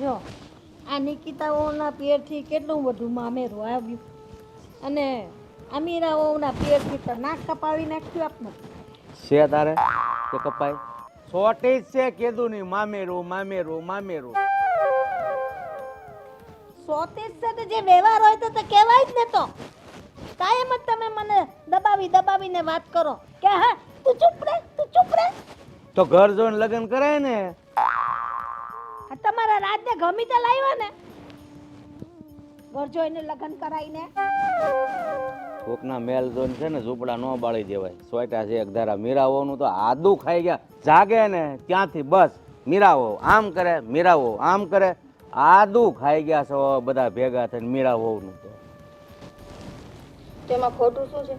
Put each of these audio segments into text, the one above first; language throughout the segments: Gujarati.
જો આ નિકિતાઓના પેરથી કેટલું બધું મામેરું આવ્યું? અને અમીરાઓના પેરથી તો નાક કપાવી નાખ્યું આપનું. છે તારે? કે કપાય. શોર્ટેજ છે કીધું નહીં મામેરું મામેરું. મામેરું શોર્ટેજ સાથે જે વ્યવહાર હોય તો તે કહેવાય જ ને તો. કાયમ જ તમે મને દબાવી દબાવીને વાત કરો. કે હા તું ચૂપ રહે તું ચૂપ રહે તો ઘર જોઈને લગ્ન કરાય ને? આ તમારા રાજને ગમી તો લાવ્યા ને. ગરજો એને લગ્ન કરાઈને કોકના મેલ જોઈને છે ને ઝૂંપડા ન બાળી દેવાય. સોયટા છે એક ધારા મીરાઓનું તો આદુ ખાઈ ગયા. જાગે ને ત્યાંથી બસ મીરાવો આમ કરે મીરાવો આમ કરે. આદુ ખાઈ ગયા છો બધા ભેગા થઈને મીરાઓનું તો. તેમાં ખોટું શું છે?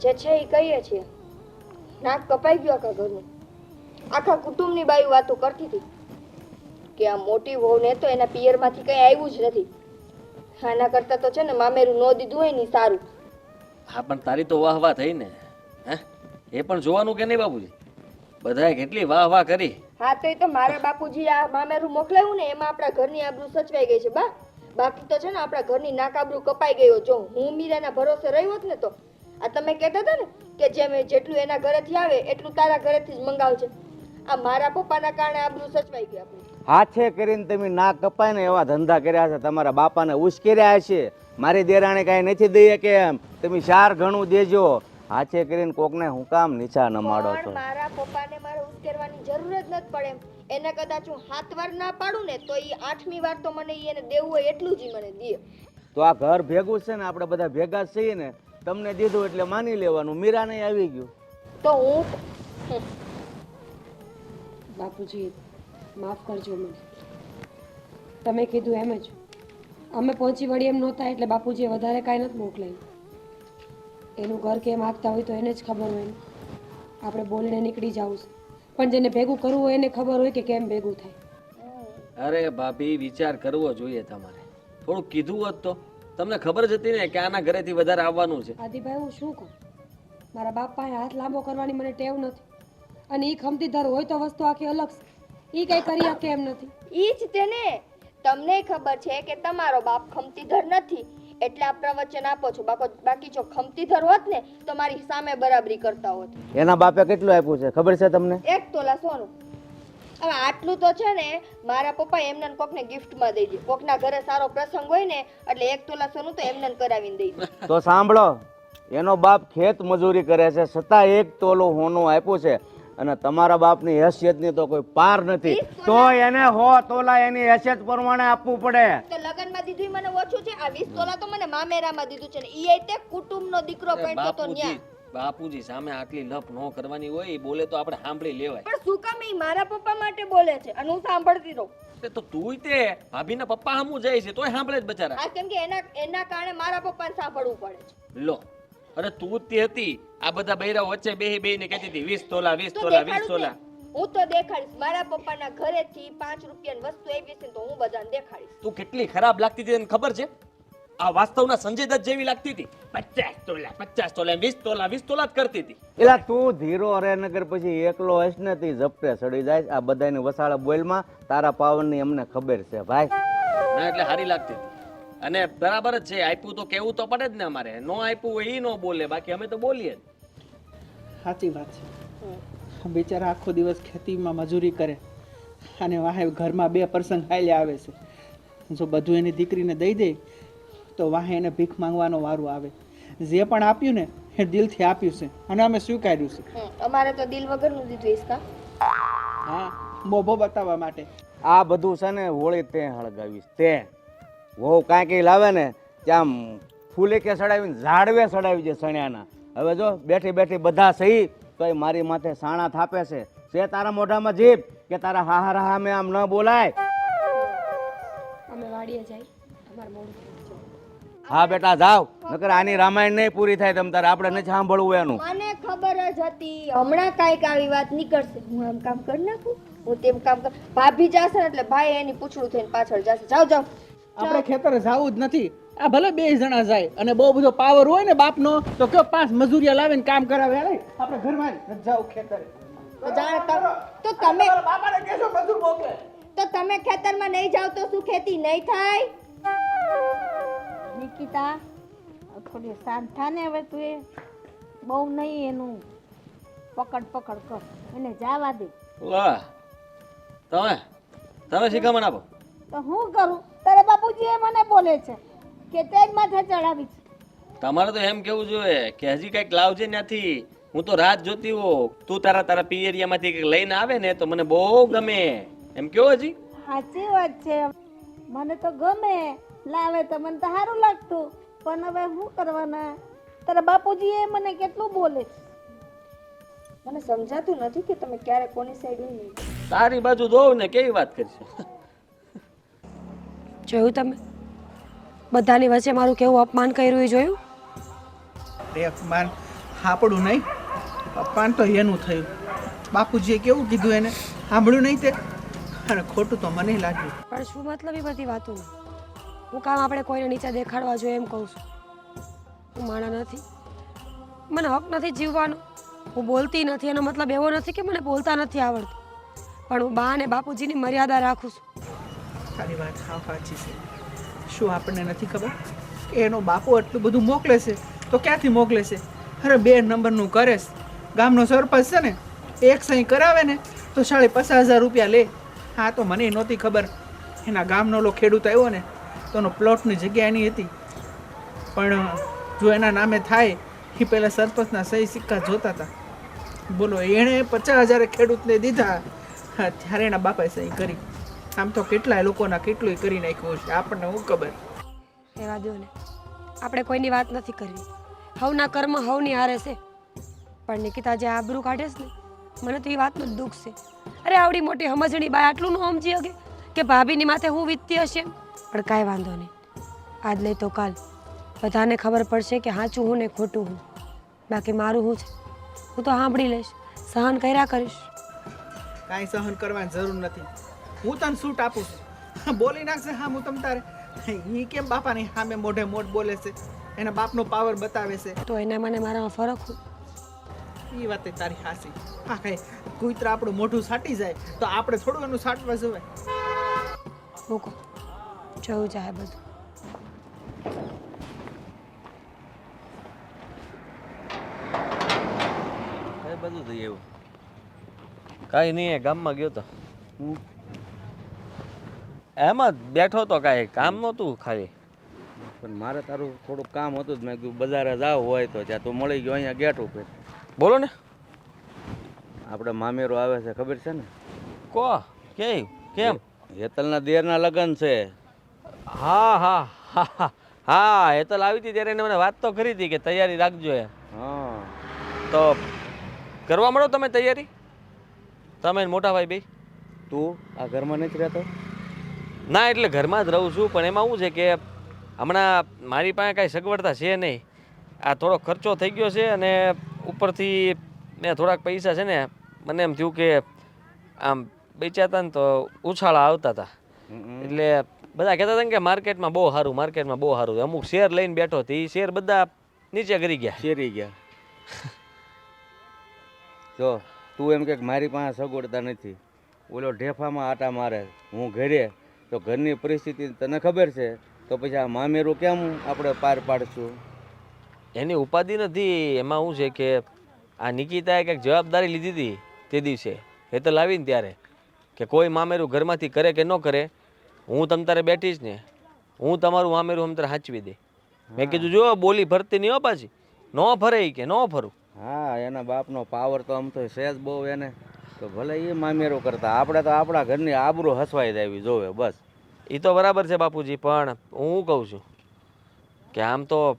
જે છે એ કહીએ છીએ. નાક કપાઈ ગયો આખા ઘરનું. આખા કુટુંબની બાયું વાતો કરતી હતી. કે આ મોટી વહુને તો એના પિયરમાંથી કંઈ આવ્યું જ નથી. આના કરતાં તો છે ને મામેરું ન દીધું હોય ને ઈ સારું. હા પણ તારી તો વાહ વાહ થઈ ને. હે? એ પણ જોવાનું કે નહીં બાપુજી? બધાએ કેટલી વાહ વાહ કરી. હા તો એ તો મારા બાપુજી આ મામેરું મોકલાયું ને એમાં આપણા ઘરની આબરૂ સચવાઈ ગઈ છે બા. બાકી તો છે ને આપણા ઘરની નાકાબરૂ કપાઈ ગયો જો હું મીરાના ભરોસે રહ્યો હોત ને તો આ તમે કહેતા હતા ને કે જેમ એ જેટલું એના ઘરેથી આવે એટલું તારા ઘરેથી જ મંગાવજે. આ મારા પપ્પાના કારણે આબરૂ સચવાઈ ગઈ આપણી. હાથે કરીને તમે ના કપાય ને એવા ધંધા કર્યા છે. તમારા બાપાને ઉશ્કેર્યા છે મારી દેરાણે કાંઈ નથી દઈએ કે એમ તમે ચાર ઘણું દેજો. હાથે કરીને કોકને હું કામ નીચા ન માડો છો? મારા પપ્પાને મારે ઉશ્કેરવાની જરૂર જ નથી પડે એને કદાચ હું હાથ વાર ના પાડું ને તો એ આઠમી વાર તો મને એને દેવું હોય એટલું જ મને દે. તો આ ઘર ભેગું છે ને આપણે બધા ભેગા છીએ ને તમને દીધું એટલે માની લેવાનું. મીરાને આવી ગયું. તો હું બાપુજી માફ કરજો મને. તમે કીધું એમ જ. અમે પહોંચી વળી એમ નહોતા એટલે બાપુજીએ વધારે કાંઈ નથી મોકલાયું. એનું ઘર કેમ આગતા હોય તો એને જ ખબર હોય આપણે બોલીને નીકળી જવું છે. પણ જેને ભેગું કરવું હોય એને ખબર હોય કે કેમ ભેગું થાય. અરે ભાભી વિચાર કરવો જોઈએ તમારે. થોડું કીધું હોત તો. તમને ખબર જ હતી ને કે આના ઘરેથી વધારે આવવાનું છે. આદિભાઈ હું શું કહું? મારા બાપ પાસે હાથ લાંબો કરવાની મને ટેવ નથી. અને એ ખમતીદાર હોય તો વસ્તુ આખી અલગ છે. એ કઈ કરી શકે એમ નથી. ઈ જ તેને. તમને ખબર છે કે તમારો બાપ ખમતીધર નથી. એટલે આ પ્રવચન આપો છો. બાકો બાકી જો ખમતીધર હોત ને તો મારી સામે બરાબરી કરતા હોત. એના બાપે કેટલું આપ્યું છે? ખબર છે તમને? એક તોલા સોનું. હવે આટલું તો છે ને મારા પપ્પા એમને કોકને ગિફ્ટમાં દઈ દે કોકના ઘરે સારો પ્રસંગ હોય ને એટલે એક તોલા સોનું તો એમને કરાવીને દઈ દે તો સાંભળો એનો બાપ ખેત મજૂરી કરે છે છતાં એક તોલો હોનું આપ્યું છે. અને તમારા બાપની હેસિયતની તો કોઈ પાર નથી. તો એને હો તોલા એની હેસિયત પ્રમાણે આપવું પડે. તો લગનમાં દીધું મને ઓછું છે? આ 20 તોલા તો મને મામેરામાં દીધું છે ને ઈ તે કુટુંબનો દીકરો અરે તો ન્યા. બાપુજી સામે આટલી લપ નો કરવાની હોય એ બોલે તો આપણે સાંભળી લેવાય. પણ શું કામ એ મારા પપ્પા માટે બોલે છે? અને હું સાંભળતી રહું. તો તુંય તે ભાભીના પપ્પા સામું જાય છે તોય સાંભળે જ બચારા. આ કેમ કે એના એના કારણે મારા પપ્પાને સાંભળવું પડે છે. લો અરે તું જ તે હતી. આ બધા બૈરા વચ્ચે બેહી બેહીને કહેતી હતી વીસ તોલા વીસ તોલા વીસ દેખાડું તોલા. હું તો દેખાડીશ. મારા પપ્પાના ઘરેથી પાંચ રૂપિયાની વસ્તુ આવી છે તો હું બધાને દેખાડીશ. તું કેટલી ખરાબ લાગતી હતી તને ખબર છે? આ વાસ્તવના સંજય દત્ત જેવી લાગતી હતી. પચાસ તોલા પચાસ તોલા વીસ તોલા વીસ તોલા જ કરતી હતી. એલા તું ધીરો અરેનગર પછી એકલો હશ ને તી ઝપટે સડી જાય આ બધાને વસાળા બોલમાં તારા પાવનની અમને ખબર છે ભાઈ. એટલે હારી લાગતી હતી. અને બરાબર જ છે આપ્યું તો કેવું તો પડે જ ને અમારે. નો આપ્યું હોય એ નો બોલે બાકી અમે તો બોલીએ સાચી વાત છે. બિચારા આખો દિવસ ખેતીમાં મજૂરી કરે અને વાહે ઘરમાં બે પ્રસંગ હાલ્યા આવે છે. જો બધું એની દીકરીને દઈ દે તો વાહે એને ભીખ માંગવાનો વારો આવે. જે પણ આપ્યું ને એ દિલથી આપ્યું છે અને અમે સ્વીકાર્યું છે. અમારે તો દિલ વગરનું દીધું ઈસકા. હા મોભો બતાવવા માટે. આ બધું છે ને હોળી તે હળગાવીશ તે વહુ કાંઈ કંઈ લાવે ને ત્યાં ફૂલે કે સડાવીને ઝાડવે સડાવી છે સણ્યાના. હવે જો બેઠી બેઠી બધા સહી તોય મારી માથે સાણા થાપે છે. છે તારા મોઢામાં જીભ કે તારા હાહા રાહા મેં આમ ન બોલાય? અમે વાડીએ જાય અમાર મોઢું હા બેટા જાવ નકર આની રામાયણ નહીં પૂરી થાય તમ તારે આપણે નથી સાંભળવું એનું. મને ખબર જ હતી. હમણાં કાંઈક આવી વાત નીકળશે. હું આમ કામ કરી નાખું? હું તેમ કામ કર ભાભી જાશે એટલે ભાઈ એની પૂછડું થઈને પાછળ જશે. જાવ જાઓ. આપણે ખેતર જવું જ નથી. આ ભલે બે જણા જાય અને બહુ બધો પાવર હોય ને બાપનો તો કયો પાંચ મજૂરિયા લાવીને કામ કરાવે અરે આપણે ઘરમાં જ જાવ ખેતરે. તો તમ- તો તમે બાપાને કહેજો મજૂર મોકલે. તો તમે ખેતરમાં નહીં જાઓ તો શું ખેતી નહીં થાય? નિકિતા થોડી શાંત થા ને હવે તું એ. બહુ નહીં એનું પકડ પકડ કર. એને જવા દે. વાહ. તમે? તમે શીખામણ આપો તો હું કરું? તારા બાપુજી એ મને બોલે છે કે તે જ માથે ચડાવી છે. તમારે તો એમ કેવું જોઈએ કે હજી કંઈક લાવજે નથી હું તો રાત જોતી હો તું તારા તારા પિયરિયામાંથી કંઈક લઈને આવે ને તો મને બહુ ગમે. એમ કેવો હજી? સાચી વાત છે. મને તો ગમે. લાવે તો મને તો સારું લાગતું. પણ હવે શું કરવાના? તારા બાપુજી એ મને કેટલું બોલે છે? મને સમજાતું નથી કે તમે ક્યારે કોની સાઈડ હોય તારી બાજુ જોઉં ને કેવી વાત કરશે? જોયું તમે? બધાની વચ્ચે મારું કેવું અપમાન કર્યું એ જોયું? તે અપમાન? હાપડું નહીં. અપમાન તો એનું થયું. બાપુજીએ કેવું કીધું એને? સાંભળ્યું નહીં તે? અને ખોટું તો મને લાગ્યું. પણ શું મતલબ એ બધી વાતો હું કામ આપણે કોઈને નીચે દેખાડવા જોઈએ એમ કહું છું. હું માણા નથી. મને હક નથી જીવવાનો. હું બોલતી નથી. એનો મતલબ એવો નથી કે મને બોલતા નથી આવડતું. પણ હું બા અને બાપુજીની મર્યાદા રાખું છું. તારી વાત હા સાચી છે. શું આપણને નથી ખબર? કે એનો બાપુ આટલું બધું મોકલે છે, તો ક્યાંથી મોકલે છે? અરે બે નંબરનું કરે ગામનો સરપંચ છે ને, એક સહી કરાવે ને, તો સાડી પચાસ હજાર રૂપિયા લે. હા, તો મને નહોતી ખબર. એના ગામનો લો ખેડૂત આવ્યો ને, તો એનો પ્લોટની જગ્યા એની હતી. પણ, જો એના નામે થાય એ પહેલાં સરપંચના સહી સિક્કા જોતા હતા બોલો, એણે પચાસ હજારે ખેડૂતને દીધા. ત્યારે એના બાપાએ સહી કરી. આમ તો કેટલાય લોકોના કેટલું કરી નાખ્યું છે આપણને હું ખબર? રહેવા દો ને. આપણે કોઈની વાત નથી કરવી. હવના કર્મ હવની હારે છે. પણ નિકિતા જે આબરૂ કાઢે છે ને મને તો એ વાતનું જ દુઃખ છે. અરે આવડી મોટી સમજણી બાય આટલું ન સમજી શકે કે ભાભીની માથે હું વીતતી હશે? પણ કાંઈ વાંધો નહીં. આજ નહીં તો કાલ. બધાને ખબર પડશે કે સાચું હું ને ખોટું હું. બાકી મારું શું છે? હું તો સાંભળી લઈશ. સહન કર્યા કરીશ. કાંઈ સહન કરવાની જરૂર નથી. હું તને સૂટ આપું છું. બોલી નાખશે હા હું તમ તારે. એ કેમ બાપાની સામે મોઢે મોઢ બોલે છે? એના બાપનો પાવર બતાવે છે. તો એના મને મારામાં ફરક હું એ વાત તારી હાસી હા કઈ કુતરા આપણું મોઢું સાટી જાય તો આપણે થોડું એનું સાટવા જોવે મૂકો. જવું જાય બધું. બધું થઈ એવું કાંઈ નહીં ગામમાં ગયો તો. એમ જ બેઠો તો કાંઈ કામ નહોતું ખાલી. પણ મારે તારું થોડુંક કામ હતું જ. મેં કીધું બજારે જાવ હોય તો ત્યાં તું મળી ગયો અહીંયા ગેટ ઉપર બોલો ને. આપણે મામેરો આવે છે ખબર છે ને? કો? કે કેમ? હેતલના દેરના લગ્ન છે. હા હા હા હા. હા આવી હતી ત્યારે એને મને વાત તો કરી હતી કે તૈયારી રાખજો એમ. હા. તો કરવા મળો તમે તૈયારી? તમે મોટા ભાઈ બે? તું આ ઘરમાં નથી રહેતો? ના એટલે ઘરમાં જ રહું છું પણ એમાં શું છે કે હમણાં મારી પાસે કાંઈ સગવડતા છે નહીં. આ થોડો ખર્ચો થઈ ગયો છે અને ઉપરથી મેં થોડાક પૈસા છે ને મને એમ થયું કે આમ બેચાતા ને તો ઉછાળા આવતા હતા એટલે બધા કહેતા હતા ને કે માર્કેટમાં બહુ સારું માર્કેટમાં બહુ સારું. અમુક શેર લઈને બેઠો એ શેર બધા નીચે કરી ગયા. શેરી ગયા. જો તું એમ કે મારી પાસે સગવડતા નથી. ઓલો ઢેફામાં આટા મારે. હું ઘરે તો ઘરની પરિસ્થિતિ તને ખબર છે? તો પછી આ મામેરું કેમ આપણે પાર પાડશું? એની ઉપાધિ નથી. એમાં શું છે કે આ નિકિતાએ કંઈક જવાબદારી લીધી હતી તે દિવસે. એ તો લાવીને ત્યારે કે કોઈ મામેરું ઘરમાંથી કરે કે ન કરે હું તમ તારે બેઠીશ ને. હું તમારું મામેરું અમતારે સાચવી દે. મેં કીધું જો બોલી ભરતી નહીં હો પાછી. ન ફરે કે ન ફરું. હા એના બાપનો પાવર તો આમ તો સહેજ બહુ એને. તો ભલે એ મામેરું કરતા આપણે તો આપણા ઘરની આબરૂ હસવાઈ દેવી જોવે બસ. એ તો બરાબર છે બાપુજી પણ હું કહું છું? કે આમ તો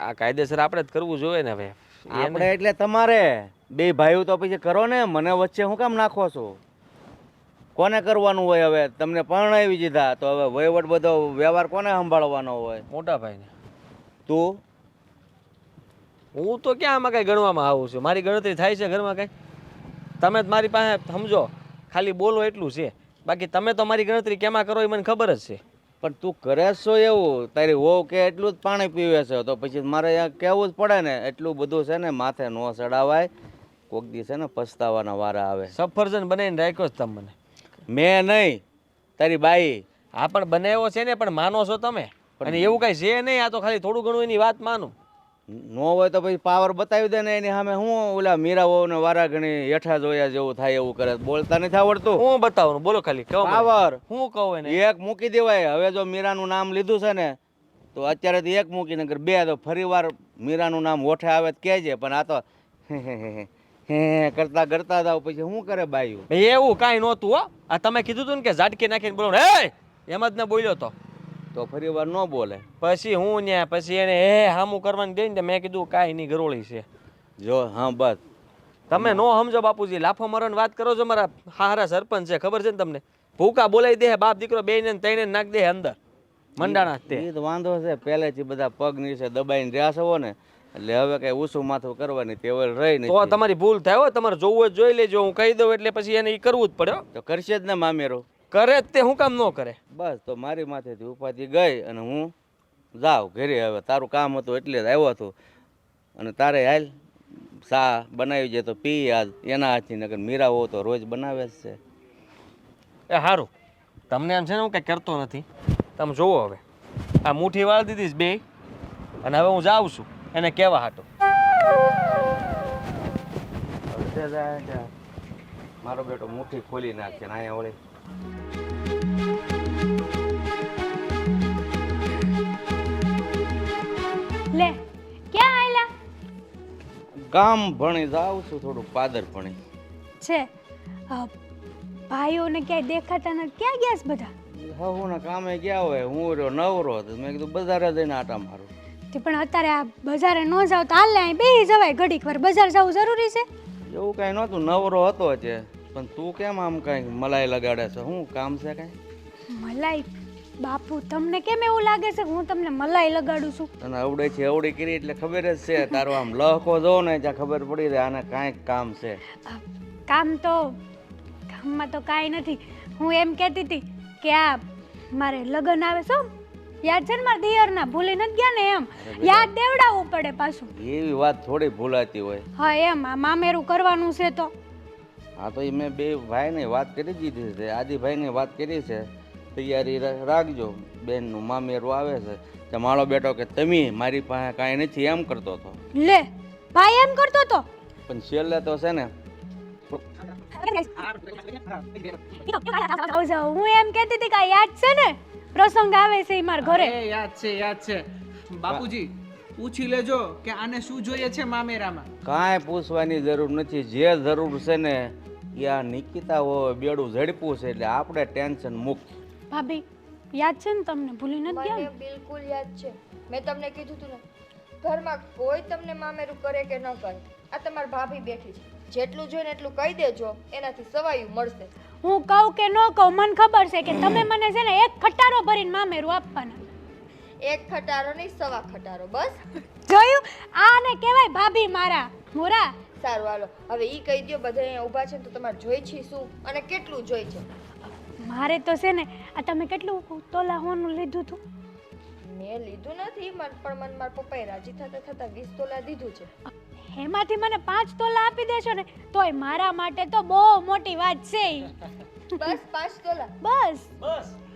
આ કાયદેસર આપણે જ કરવું જોઈએ ને હવે. આપણે એટલે તમારે. બે ભાઈઓ તો પછી કરો ને મને વચ્ચે હું કામ નાખો છો? કોને કરવાનું હોય હવે? તમને પરણાવી દીધા તો હવે વહીવટ બધો વ્યવહાર કોને સંભાળવાનો હોય? મોટા ભાઈને. તું? હું તો ક્યાં આમાં કઈ ગણવામાં આવું છું? મારી ગણતરી થાય છે ઘરમાં કઈ? તમે જ મારી પાસે સમજો ખાલી બોલો એટલું છે. બાકી તમે તો મારી ગણતરી કેમાં કરો એ મને ખબર જ છે. પણ તું કરે છો એવું? તારી વહુ કે એટલું જ પાણી પીવે છે? તો પછી મારે કહેવું જ પડે ને એટલું બધું છે ને માથે ન ચડાવાય. કોક દી છે ને પસ્તાવાના વારા આવે. સફરજન બનાવીને રાખ્યો જ તમે મને મેં નહીં. તારી બાઈ. આ પણ બનાવ્યો છે ને પણ માનો છો તમે. અને એવું કાંઈ છે નહીં આ તો ખાલી થોડું ઘણું એની વાત માનું. ન હોય તો પછી પાવર બતાવી દે ને એની સામે હું ઓલા મીરાઓ ને વારા ઘણી હેઠા જોયા જેવું થાય એવું કરે. બોલતા નથી આવડતું. હું બતાવું બોલો ખાલી કહો પાવર. હું કહું એને? એક મૂકી દેવાય. હવે જો મીરાનું નામ લીધું છે ને તો અત્યારે તો એક મૂકીને બે તો ફરી વાર મીરાનું નામ ઓઠે આવે તો કહેજે. પણ આ તો હે કરતા કરતા જાવ પછી શું કરે બાયું? એવું કાંઈ નહોતું હો. આ તમે કીધું હતું ને કે ઝાટકી નાખીને બોલો હે! એમ જ ને બોલ્યો તો. તો ફરી વાર ન બોલે. પછી હું ન્યા પછી એને હે હામું કરવાની દે. ને મેં કીધું કાંઈ નહીં ગરોળી છે. જો હા બસ. તમે નો સમજો બાપુજી લાફો મરણ વાત કરો છો મારા હારા સરપંચ છે ખબર છે ને તમને? ભૂકા બોલાવી દે બાપ દીકરો બે ને ત્રણે નાખ દે અંદર. મંડાણા તે. એ તો વાંધો છે પહેલેથી બધા પગ નીચે દબાઈને રહ્યા છો ને એટલે હવે કઈ ઊંચું માથું કરવાની ટેવલ રહી તો નહીં તમારી ભૂલ થાય હો તમારે જોવું જ જોઈ લેજો હું કહી દઉં એટલે પછી એને એ કરવું જ પડે તો કરશે જ ને મામેરો. કરે જ તે હું કામ ન કરે. બસ તો મારી માથેથી ઉપાધિ ગઈ અને હું જાઉં ઘરે. હવે તારું કામ હતું એટલે જ આવ્યો હતો અને તારે હાલ સા બનાવી જાય તો પી આજ એના હાથથી નગર મીરા હો તો રોજ બનાવે જ છે. એ સારું તમને એમ છે ને હું કંઈ કરતો નથી. તમે જોવો હવે. આ મુઠ્ઠી વાળ દીધી બે. અને હવે હું જાઉં છું. એને કહેવા હાટો. મારો બેટો મુઠ્ઠી ખોલી નાખે ને અહીંયા વળી. લે ક્યાં આયલા? ગામ ભણી જાઉં છું થોડું પાદર ભણી. છે. અ, ભાઈઓને ક્યાંય દેખાતા નથી ક્યાં ગયા છે બધા? હું કામે ગયા હોય હું રહ્યો નવરો હતો મેં કીધું બજારે જઈને આટા મારું. તે પણ અત્યારે આ બજારે ન જાવ તો હાલ અહીં બેસી જવાય ઘડીક વાર બજાર જવું જરૂરી છે? એવું કાંઈ નહોતું નવરો હતો છે પણ તું કેમ આમ કઈ મલાઈ લગાડે છે? શું કામ છે કઈ? મલાઈ? બાપુ તમને કેમ એવું લાગે છે કે હું તમને મલાઈ લગાડું છું? તને અવડે છે અવડી કરી એટલે ખબર જ છે. તારો આમ લહકો જો ને ત્યાં ખબર પડી રહે આને કાંઈક કામ છે. કામ તો કામમાં તો કાંઈ નથી. હું એમ કહેતી હતી કે આ મારે લગ્ન આવે છો યાદ છે ને મારા દિયરના? ભૂલી નથી ગયા ને એમ? યાદ દેવડાવવું પડે પાછું. એવી વાત થોડી ભૂલાતી હોય. હા એમ. આ મામેરું કરવાનું છે તો. હા તો એ મેં બે ભાઈને વાત કરી દીધી છે. આદિભાઈને વાત કરી છે. તૈયારી રાખજો. બેનનું મામેરું આવે છે. તો મારો બેટો કે તમે મારી પાસે કાંઈ નથી એમ કરતો હતો લે ભાઈ એમ કરતો તો. પણ છેલ્લે તો છે ને હું એમ કહેતી હતી કે યાદ છે ને? પ્રસંગ આવે છે ઈ મારા ઘરે. યાદ છે યાદ છે. બાપુજી પૂછી લેજો કે આને શું જોઈએ છે મામેરામાં. કાંઈ પૂછવાની જરૂર નથી. જે જરૂર છે ને એ આ નિકિતા હોય બેડું ઝડપું છે એટલે આપણે ટેન્શન મુક્ત. ભાભી યાદ છે ને તમને? ભૂલી નથી ગયા? મને? બિલકુલ યાદ છે. મેં તમને કીધું તું ને ઘરમાં કોઈ તમને મામેરું કરે કે ન કરે આ તમારી ભાભી બેઠી છે. જેટલું જોઈને એટલું કહી દેજો એનાથી સવાયું મળશે. હું કહું કે ન કહું મને ખબર છે કે તમે મને છે ને એક ખટારો ભરીને મામેરું આપવાના. એક ખટારો નહીં સવા ખટારો બસ. જોયું? આને કહેવાય ભાભી મારા. મોરા. સારું હાલો. હવે ઈ કહી દો બધા અહીંયા ઊભા છે ને તો તમારે જોઈ છે શું અને કેટલું જોઈ છે? મારે તો છે ને આ તમે કેટલું તોલા હોનું લીધું હતું? મેં લીધું નથી મન પણ મન મારા પપ્પાએ રાજી થતા થતા વીસ તોલા દીધું છે. એમાંથી મને પાંચ તોલા આપી દેશો ને તોય મારા માટે તો બહુ મોટી વાત છે. બસ પાંચ બસ.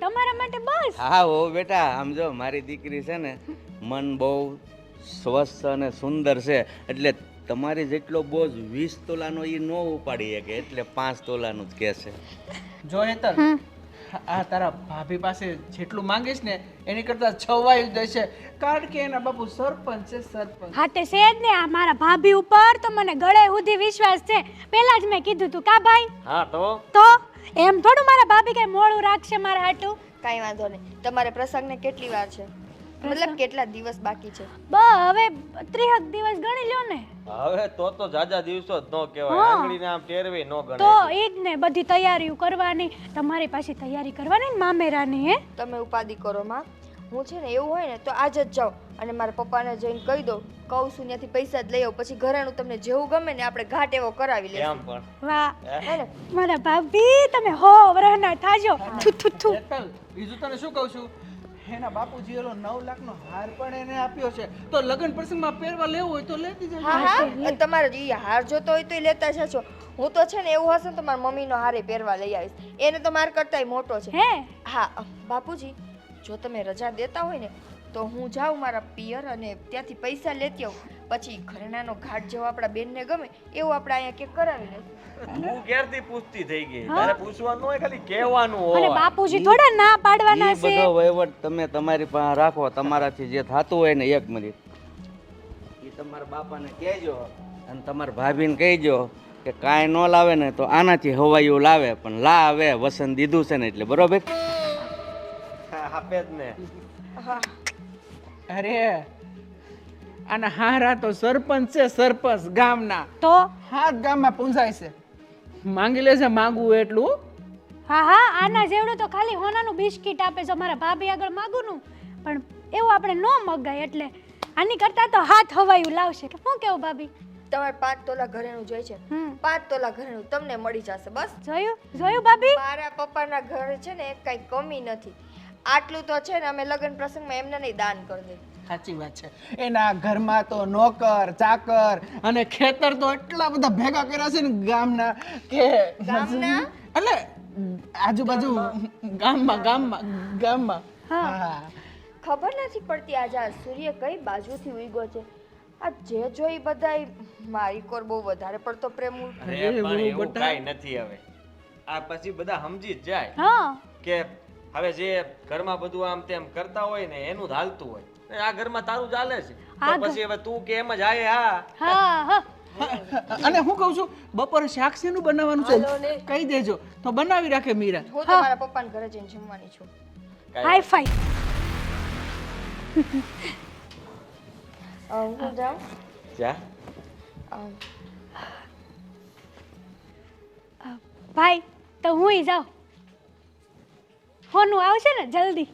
તમારા માટે બસ. હા હો બેટા આમ જો મારી દીકરી છે ને મન બહુ સ્વસ્થ અને સુંદર છે. એટલે તમારી જેટલો બોજ વીસ તોલાનો એ ન ઉપાડી શકે એટલે પાંચ તોલાનું જ કહે છે. જો હેતર આ તારા ભાભી પાસે જેટલું માંગીશ ને એની કરતા છવાયું દેશે કારણ કે એના બાપુ સરપંચ છે સરપંચ. હા તે છે જ ને આ મારા ભાભી ઉપર તો મને ગળે સુધી વિશ્વાસ છે. પહેલા જ મેં કીધું તું કા ભાઈ? હા તો? તો? એમ થોડું મારા ભાભી કઈ મોડું રાખશે મારા હાટું? કાંઈ વાંધો નહીં. તમારે પ્રસંગને કેટલી વાર છે? મતલબ કેટલા દિવસ બાકી છે? બ હવે ત્રીસક દિવસ ગણી લ્યો ને. હવે તો તો જાજા દિવસો જ ન કહેવાય. આંગળીને આમ ટેરવી ન ગણે. તો એ જ ને બધી તૈયારીઓ કરવાની. તમારી પાસે તૈયારી કરવાની ને મામેરાની હે? તમે ઉપાધિ કરો માં. હું છે ને એવું હોય ને તો આજ જ જાઉં. અને મારા પપ્પાને જઈને કહી દઉં કહું છું ત્યાંથી પૈસા જ લઈ આવું. પછી ઘરેણું તમને જેવું ગમે ને આપણે ઘાટ એવો કરાવી લઈએ એમ પણ. વાહ. હે? મારા ભાભી તમે હો વરહના થાજો. થુ થુ થુ. બીજું તને શું કહું છું? એના બાપુજી એનો નવ લાખનો હાર પણ એને આપ્યો છે. તો લગ્ન પ્રસંગમાં પહેરવા લેવો હોય તો લેતી જજો હા હા. તમારે જે હાર જોતો હોય તો એ લેતા જજો. હું તો છે ને એવું હશે ને તો મારા મમ્મીનો હારે પહેરવા લઈ આવીશ. એને તો માર કરતાય મોટો છે. હે? હા બાપુજી જો તમે રજા દેતા હોય ને તો હું જાઉં મારા પિયર અને ત્યાંથી પૈસા લેતી આવું. પછી ઘરેણાનો ઘાટ જેવો આપણા બેનને ગમે એવું આપણે અહીંયા કે કરાવી લઈશું તું ક્યારથી પૂછતી થઈ ગઈ. તારે પૂછવાનું હોય ખાલી કહેવાનું અને બાપુજી થોડા ના પાડવાના છે. બધો વહીવટ તમે તમારી પાસે રાખો તમારાથી જે થાતું હોય ને એક મિનિટ. એ તમારા બાપાને કહેજો અને તમારા ભાભીને કહેજો કે કાંઈ ન લાવે ને તો આનાથી હવાયું લાવે પણ લાવે વસન દીધું છે ને એટલે બરોબર? આપે જ ને. હા. અરે આના હારા તો સરપંચ છે સરપંચ ગામના. તો? હાથ ગામમાં પૂંજાય છે. માંગી લેશે માંગવું એટલું. હા હા આના જેવડું તો ખાલી હોનાનું બિસ્કિટ આપે છે મારા ભાભી આગળ માગુનું. પણ એવું આપણે ન મગાય એટલે આની કરતા તો હાથ હવાયું લાવશે. કે શું કેવું ભાભી? તમારે પાંચ તોલા ઘરેણું જોઈએ છે. હમ. પાંચ તોલા ઘરેણું તમને મળી જશે બસ. જોયું? જોયું ભાભી? મારા પપ્પાના ઘરે છે ને કઈ કમી નથી. આટલું તો છે ને અમે લગ્ન પ્રસંગમાં એમને નહીં દાન કરી દે સાચી વાત છે. એના ઘરમાં તો નોકર ચાકર અને ખેતર તો એટલા બધા ભેગા કર્યા છે ને ગામના કે ગામના? એટલે આજુબાજુ ગામમાં. ગામમાં ગામમાં હા. ખબર નથી પડતી આજે આ સૂર્ય કઈ બાજુથી ઉગ્યો છે. આ જે જોઈ બધાય મારી કોર બહુ વધારે પડતો પ્રેમ અરે પણ એવું કાંઈ નથી હવે. આ પછી બધા સમજી જ જાય હા. કે હવે જે ઘરમાં બધું આમ તેમ કરતા હોય ને એનું જ હાલતું હોય. આ ઘરમાં તારું ચાલે છે. તો પછી હવે તું કે એમ જ હાય હા. અને હું કહું છું બપોરે શાક શેનું બનાવવાનું છે? કહી દેજો. તો બનાવી રાખે મીરા. હું તો મારા પપ્પાના ઘરે જઈને જમવાની છું. હાઈ ફાઈ હું જાઉં? જા. ભાઈ તો હું જાઉં. હોનું આવશે ને જલ્દી.